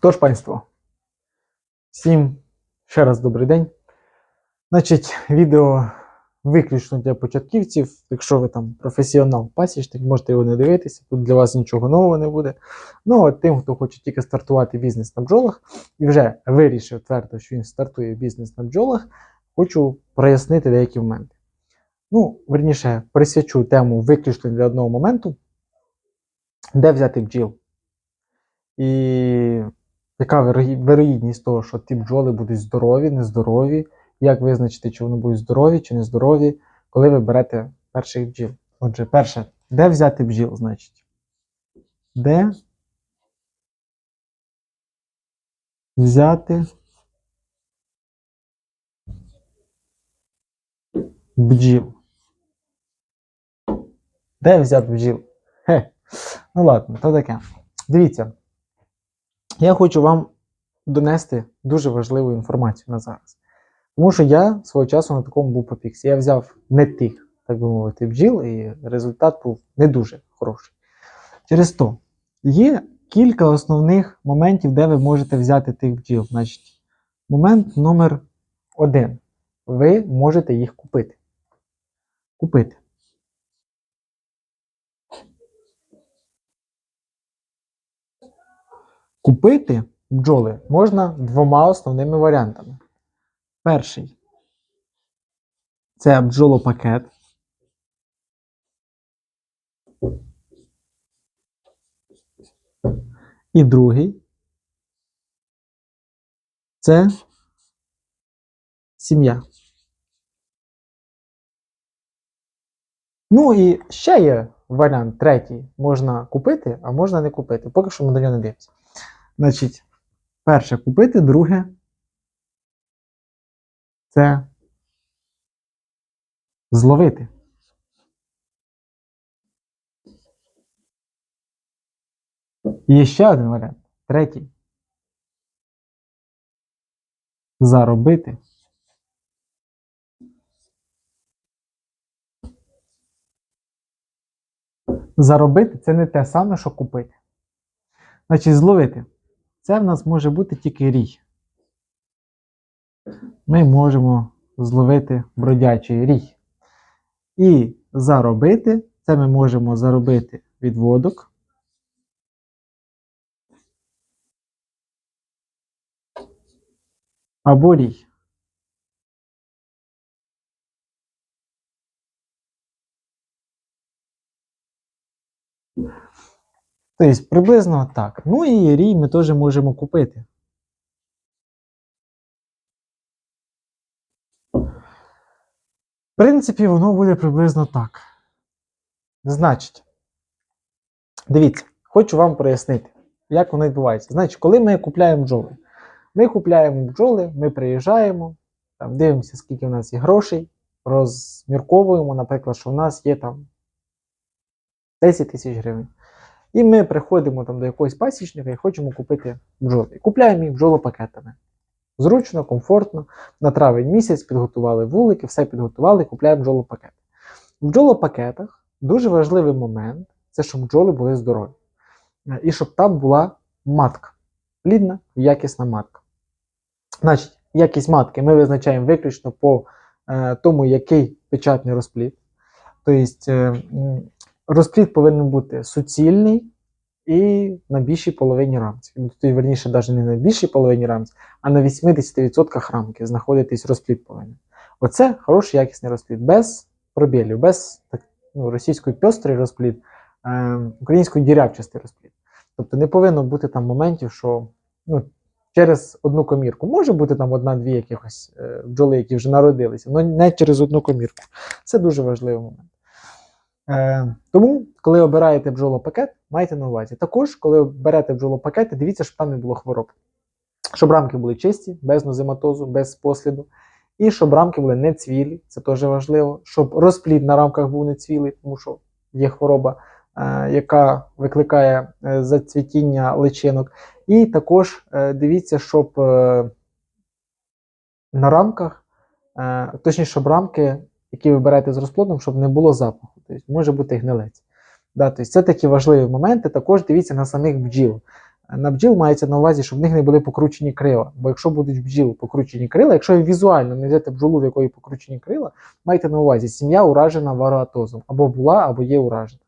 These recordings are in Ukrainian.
Тож, панство, всім ще раз добрий день. Значить, відео виключно для початківців. Якщо ви там професіонал пасічник, можете його не дивитися, тут для вас нічого нового не буде. Ну, от тим, хто хоче тільки стартувати бізнес на бджолах і вже вирішив твердо, що він стартує бізнес на бджолах, хочу прояснити деякі моменти. Ну, верніше, присвячу тему виключно для одного моменту, де взяти бджіл. І яка вирогідність того, що ті бджоли будуть здорові, нездорові, як визначити, чи вони будуть здорові чи нездорові, коли ви берете перших бджіл. Отже, перше, де взяти бджіл, значить? Де взяти бджіл? Де взяти бджіл? Хе. Ну ладно, то таке. Дивіться, я хочу вам донести дуже важливу інформацію на зараз. Тому що я свого часу на такому був попіксі. Я взяв не тих, так би мовити, бджіл, і результат був не дуже хороший. Через то є кілька основних моментів, де ви можете взяти тих бджіл. Значить, момент номер один. Ви можете їх купити. Купити. Купити бджоли можна двома основними варіантами. Перший це бджолопакет. І другий це сім'я. Ну і ще є варіант третій. Можна купити, а можна не купити. Поки що ми до нього не дивимося. Значить, перше купити, друге це зловити. І ще один варіант. Третій. Заробити. Заробити це не те саме, що купити. Значить, зловити. Це в нас може бути тільки рій. Ми можемо зловити бродячий рій. І заробити це ми можемо заробити відводок. Або рій. Тобто приблизно так. Ну і рій ми теж можемо купити. В принципі, воно буде приблизно так. Значить, дивіться, хочу вам прояснити, як воно відбувається. Значить, коли ми купляємо бджоли, ми купляємо бджоли, ми приїжджаємо, там, дивимося, скільки в нас є грошей, розмірковуємо, наприклад, що в нас є там 10 тисяч гривень. І ми приходимо там до якогось пасічника і хочемо купити бджоли. І купляємо їх бджолопакетами. Зручно, комфортно. На травень місяць підготували вулики, все підготували, купляємо бджолопакет. В бджолопакетах дуже важливий момент це щоб бджоли були здорові. Е, І щоб там була матка. Плідна, якісна матка. Значить, якість матки ми визначаємо виключно по е, тому, який печатний розплід. Тобто, е, розплід повинен бути суцільний і на більшій половині рамці. Ну, Тут, верніше, навіть не на більшій половині рамці, а на 80% рамки знаходитись розплід повинен. Оце хороший якісний розплід, без пробілів, без так, ну, російської пьострий розплід, е, української дірявчастий розплід. Тобто не повинно бути там моментів, що ну, через одну комірку. Може бути там одна-дві якихось е, бджоли, які вже народилися, але не через одну комірку. Це дуже важливий момент. Е, тому, коли обираєте бджолопакет, майте на увазі. Також, коли берете бджолопакети, дивіться, щоб там не було хвороб. Щоб рамки були чисті, без нозематозу, без посліду. І щоб рамки були не цвілі, це теж важливо. Щоб розплід на рамках був не цвілий, тому що є хвороба, е, яка викликає е, зацвітіння личинок. І також е, дивіться, щоб е, на рамках, е, точніше, щоб рамки, які ви берете з розплодом, щоб не було запаху. Тобто може бути гнилець. Да, тобто це такі важливі моменти. Також дивіться на самих бджіл. На бджіл мається на увазі, щоб в них не були покручені крила. Бо якщо будуть бджіл покручені крила, якщо ви візуально не йдете бджолу, в якої покручені крила, майте на увазі, сім'я уражена вароатозом, або була, або є уражена.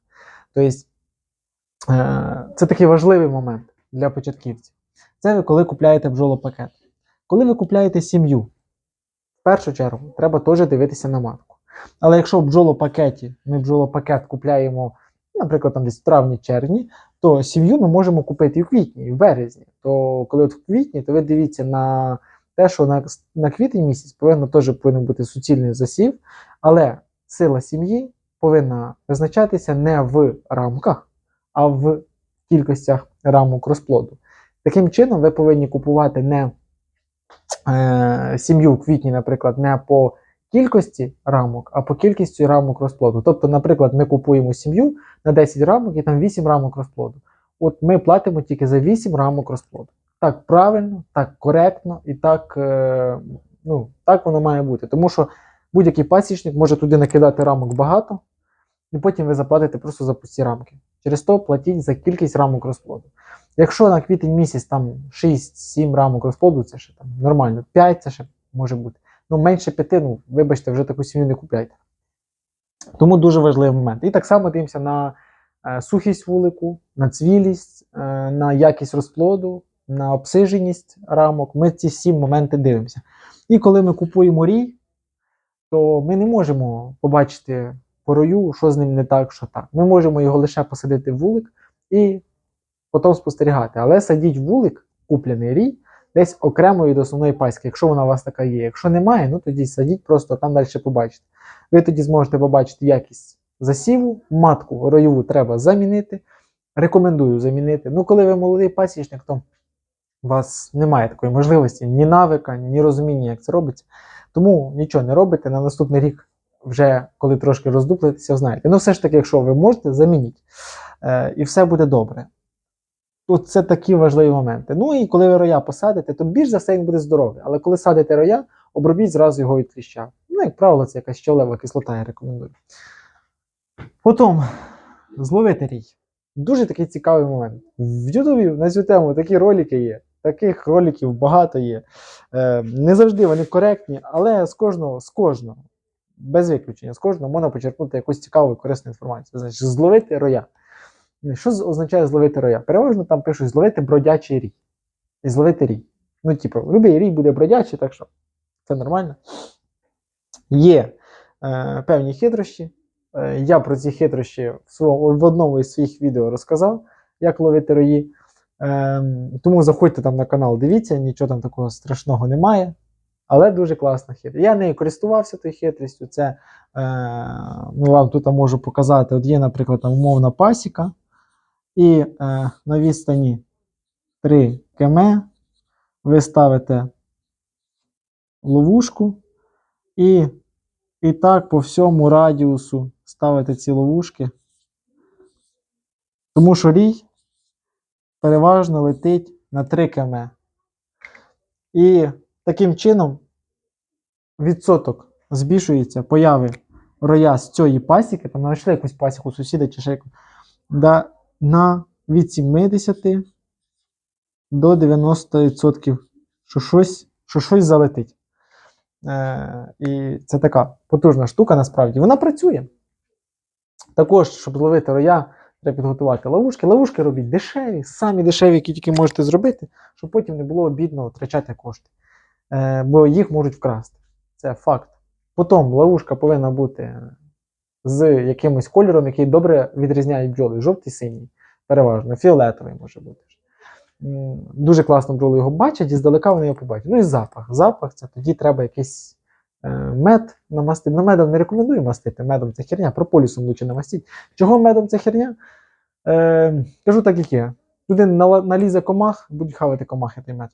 Тобто е, це такий важливий момент для початківців. Це ви коли купляєте бджолопакет. Коли ви купляєте сім'ю, в першу чергу треба теж дивитися на матку. Але якщо в бджолопакеті ми бджолопакет купляємо, наприклад, там десь в травні-червні, то сім'ю ми можемо купити і в квітні, і в березні. То коли от в квітні, то ви дивіться на те, що на, на квітень місяць повинно теж повинен бути суцільний засів, але сила сім'ї повинна визначатися не в рамках, а в кількостях рамок розплоду. Таким чином, ви повинні купувати не е, сім'ю в квітні, наприклад, не по кількості рамок, а по кількості рамок розплоду. Тобто, наприклад, ми купуємо сім'ю на 10 рамок і там 8 рамок розплоду. От ми платимо тільки за 8 рамок розплоду. Так правильно, так коректно і так, е, ну, так воно має бути. Тому що будь-який пасічник може туди накидати рамок багато, і потім ви заплатите просто за пусті рамки. Через то платіть за кількість рамок розплоду. Якщо на квітень місяць там 6-7 рамок розплоду, це ще там нормально, 5 це ще може бути. Ну, менше 5, ну, вибачте, вже таку сім'ю не купляйте. Тому дуже важливий момент. І так само дивимося на е, сухість вулику, на цвілість, е, на якість розплоду, на обсиженість рамок. Ми ці всі моменти дивимося. І коли ми купуємо рій, то ми не можемо побачити по рою, що з ним не так, що так. Ми можемо його лише посадити в вулик і потім спостерігати. Але садіть вулик, куплений рій, десь окремо від основної паськи, якщо вона у вас така є. Якщо немає, ну тоді садіть просто там далі побачите. Ви тоді зможете побачити якість засіву, матку ройову треба замінити. Рекомендую замінити. Ну, коли ви молодий пасічник, то у вас немає такої можливості, ні навика, ні розуміння, як це робиться. Тому нічого не робите. На наступний рік, вже коли трошки роздуплитеся, знаєте. Ну, все ж таки, якщо ви можете, замініть. Е, і все буде добре. Тут це такі важливі моменти. Ну і коли ви роя посадите, то більш за все він буде здоровий. Але коли садите роя, обробіть зразу його від кліща. Ну, як правило, це якась щолева кислота, я рекомендую. Потім зловити рій. Дуже такий цікавий момент. В Ютубі на цю тему такі ролики є. Таких роликів багато є. Е, не завжди вони коректні, але з кожного, з кожного, без виключення, з кожного можна почерпнути якусь цікаву і корисну інформацію. Значить, зловити роя. Що означає зловити роя? Переважно там пишуть зловити бродячий рій. І зловити рій. Ну, типу, любий рій буде бродячий, так що це нормально. Є е, певні хитрощі. Е, я про ці хитрощі в, своєму, в одному із своїх відео розказав, як ловити рої. Е, тому заходьте там на канал, дивіться, нічого там такого страшного немає. Але дуже класна хитрість. Я нею користувався тою хитрістю. Це е, ну, вам тут можу показати. От є, наприклад, там умовна пасіка, і е, на відстані 3 км ви ставите ловушку, і, і так по всьому радіусу ставите ці ловушки. Тому що рій переважно летить на 3 км. І таким чином відсоток збільшується появи роя з цієї пасіки, там знайшли якусь пасіку сусіда чи ще яку, да, на від 70 до 90%, що щось, що щось залетить. Е, і це така потужна штука насправді. Вона працює. Також, щоб зловити роя, треба підготувати ловушки. Ловушки робіть дешеві, самі дешеві, які тільки можете зробити, щоб потім не було обідно втрачати кошти. Е, бо їх можуть вкрасти. Це факт. Потім ловушка повинна бути з якимось кольором, який добре відрізняє бджоли. Жовтий, синій, переважно, фіолетовий може бути. Дуже класно бджоли його бачать, і здалека вони його побачать. Ну і запах. Запах це тоді треба якийсь е, мед намастити. Ну, медом не рекомендую мастити, медом це херня, прополісом лучше намастіть. Чого медом це херня? Е, кажу так, як є. Туди налізе комах, будуть хавати комахи той мед.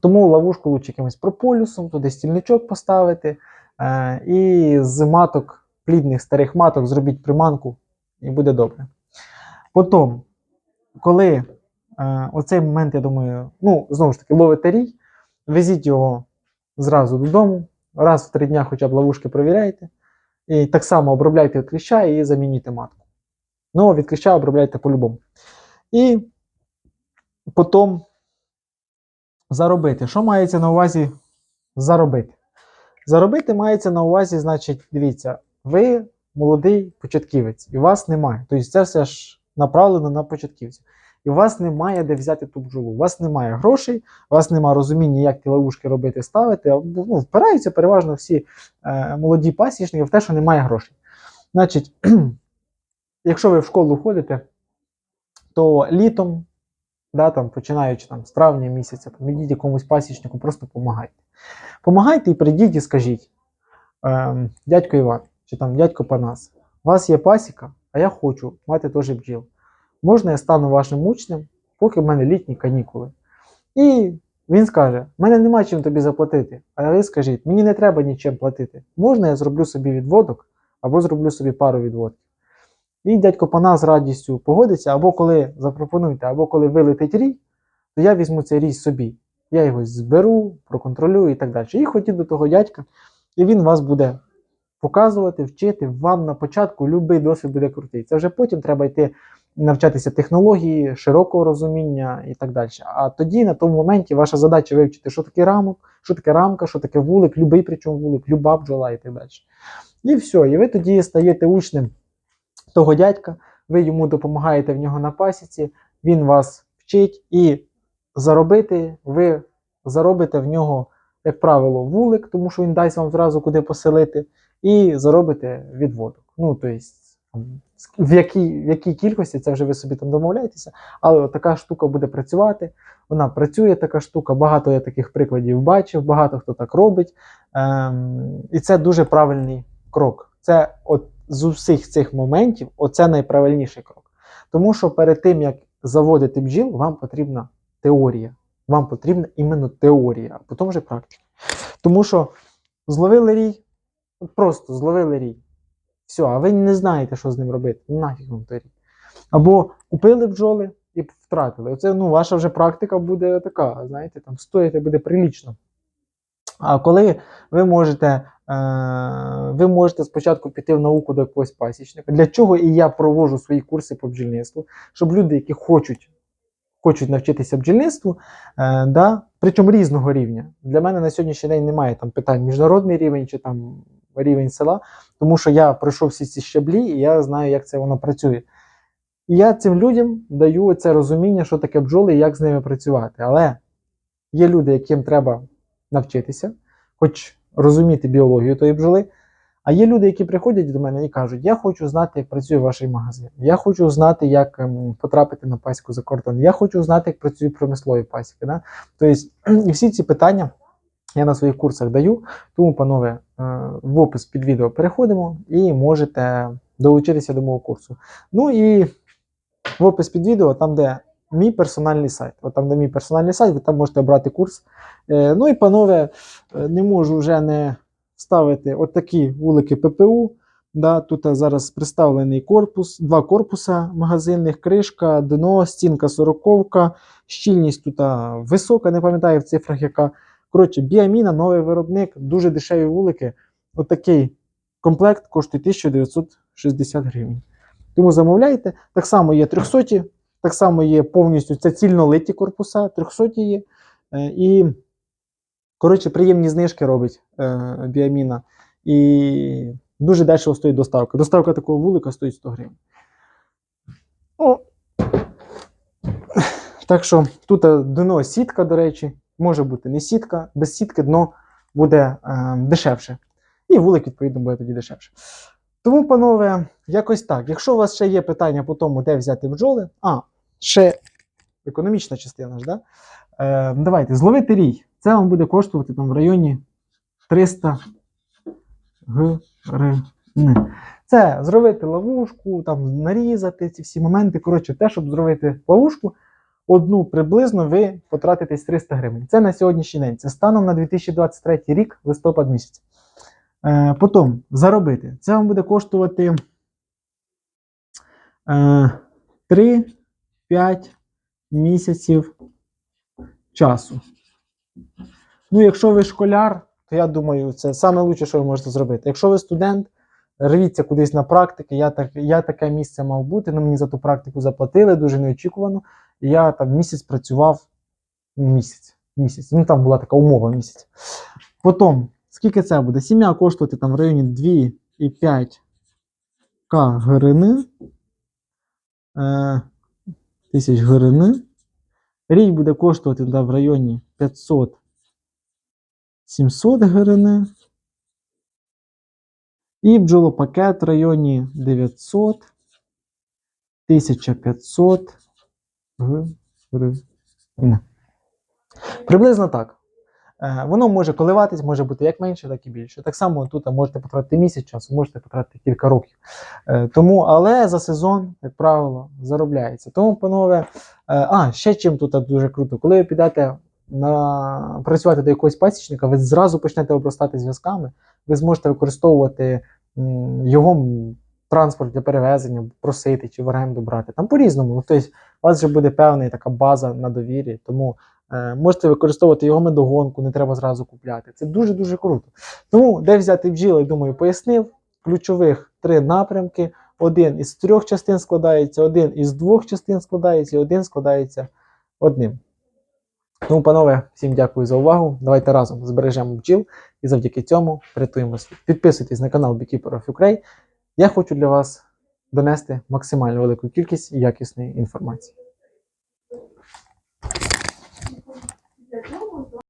Тому ловушку лучше якимось прополюсом, туди стільничок поставити. Е, і з маток, плідних старих маток, зробіть приманку, і буде добре. Потім, коли е, оцей момент, я думаю, ну, знову ж таки, ловите рій, везіть його зразу додому, раз в три дня хоча б ловушки провіряйте. І так само обробляйте від кліща і замінюйте матку. Ну, від кліща обробляйте по-любому. І потім заробити. Що мається на увазі заробити? Заробити мається на увазі, значить, дивіться, ви молодий початківець, і вас немає. Тобто це все ж направлено на початківців. І у вас немає де взяти ту бджолу. У вас немає грошей, у вас немає розуміння, як ті ловушки робити, ставити. Ну, впираються переважно всі е, молоді пасічники в те, що немає грошей. Значить, якщо ви в школу ходите, то літом, да, там, починаючи там, з травня місяця, ідіть якомусь пасічнику, просто допомагайте. Помагайте і прийдіть і скажіть, ем, дядько Іван, чи там дядько Панас, у вас є пасіка, а я хочу мати теж бджіл. Можна я стану вашим учнем, поки в мене літні канікули. І він скаже: в мене нема чим тобі заплатити. А ви скажіть, мені не треба нічим платити. Можна я зроблю собі відводок або зроблю собі пару відводків. І дядько Панас з радістю погодиться, або коли запропонуєте, або коли вилетить рій, то я візьму цей рій собі. Я його зберу, проконтролюю і так далі. І ходіть до того дядька, і він вас буде показувати, вчити. Вам на початку будь-який досвід буде крутий. Це вже потім треба йти навчатися технології, широкого розуміння і так далі. А тоді, на тому моменті, ваша задача вивчити, що таке рамок, що таке рамка, що таке вулик, любий причому вулик, люба бджола і так далі. І все, і ви тоді стаєте учнем того дядька, ви йому допомагаєте в нього на пасіці, він вас вчить і заробити, ви заробите в нього, як правило, вулик, тому що він дасть вам зразу куди поселити, і заробите відводок. Ну, тобто, в якій, в якій кількості це вже ви собі там домовляєтеся, але така штука буде працювати. Вона працює, така штука. Багато я таких прикладів бачив, багато хто так робить. Ем, і це дуже правильний крок. Це от з усіх цих моментів, оце найправильніший крок. Тому що перед тим, як заводити бджіл, вам потрібна теорія. Вам потрібна іменно теорія, а потім вже практика. Тому що зловили рій, просто зловили рій. Все, а ви не знаєте, що з ним робити. Нафіг вам той рій. Або купили бджоли і втратили. Оце ну, ваша вже практика буде така, знаєте, там стоїти буде прилічно. А коли ви можете, е, ви можете спочатку піти в науку до якогось пасічника, для чого і я проводжу свої курси по бджільництву, щоб люди, які хочуть, хочуть навчитися бджільництву, е, да, причому різного рівня. Для мене на сьогоднішній день немає там питань міжнародний рівень чи там рівень села, тому що я пройшов всі ці щаблі і я знаю, як це воно працює. І я цим людям даю це розуміння, що таке бджоли і як з ними працювати. Але є люди, яким треба навчитися, хоч розуміти біологію тої бджоли. А є люди, які приходять до мене і кажуть: Я хочу знати, як працює ваш магазин. Я хочу знати, як ем, потрапити на пасіку за кордон. Я хочу знати, як працюють промислові пасіки. Да? Тобто, і всі ці питання я на своїх курсах даю. Тому, панове, в опис під відео переходимо і можете долучитися до мого курсу. Ну і в опис під відео, там, де мій персональний сайт. От там, де мій персональний сайт, ви там можете обрати курс. Е, Ну і, панове, е, не можу вже не ставити от такі вулики ППУ. Да, тут зараз представлений корпус, два корпуса магазинних, кришка, дно, стінка сороковка, щільність тут висока, не пам'ятаю в цифрах яка. Коротше, біаміна, новий виробник, дуже дешеві вулики. Отакий комплект коштує 1960 гривень. Тому замовляйте. Так само є 300, так само є повністю це цільнолиті корпуса, 300 є. Е, І, коротше, приємні знижки робить е, біаміна. І дуже дешево стоїть доставка. Доставка такого вулика стоїть 100 гривень. О. Так що тут е, дно сітка, до речі, може бути не сітка, без сітки дно буде е, дешевше. І вулик, відповідно, буде тоді дешевше. Тому, панове, якось так. Якщо у вас ще є питання по тому, де взяти бджоли, а, ще економічна частина ж, да? Е, давайте, зловити рій. Це вам буде коштувати там в районі 300 гривень. Це зробити ловушку, там нарізати ці всі моменти. Коротше, те, щоб зробити ловушку, одну приблизно ви потратитесь 300 гривень. Це на сьогоднішній день. Це станом на 2023 рік, листопад місяць. Е, потім заробити. Це вам буде коштувати е, 3-5 місяців часу. Ну, якщо ви школяр, то я думаю, це лучше, що ви можете зробити. Якщо ви студент, рвіться кудись на практики. Я, так, я таке місце мав бути, але мені за ту практику заплатили дуже неочікувано. Я там місяць працював ну, місяць. місяць. Ну там була така умова місяць. Потім, скільки це буде? Сім'я коштувати там в районі 2,5 к гривни. Е, тисяч гривни. Рій буде коштувати да, в районі 500 700 гривни. І бджолопакет в районі 900 1500 гривень. Приблизно так. Е, Воно може коливатись, може бути як менше, так і більше. Так само тут можете потратити місяць часу, можете потратити кілька років. Е, Тому, але за сезон, як правило, заробляється. Тому, панове, е, а ще чим тут дуже круто, коли ви підете на працювати до якогось пасічника, ви зразу почнете обростати зв'язками, ви зможете використовувати його транспорт для перевезення, просити чи в оренду брати. Там по-різному. Ну, тобто, у вас вже буде певна така база на довірі, тому е, можете використовувати його медогонку, не треба зразу купляти. Це дуже-дуже круто. Тому, де взяти бджіл, я думаю, пояснив. Ключових три напрямки. Один із трьох частин складається, один із двох частин складається, і один складається одним. Тому, панове, всім дякую за увагу. Давайте разом збережемо бджіл і завдяки цьому врятуємо світ. Підписуйтесь на канал Beekeeper of Ukraine. Я хочу для вас донести максимально велику кількість якісної інформації.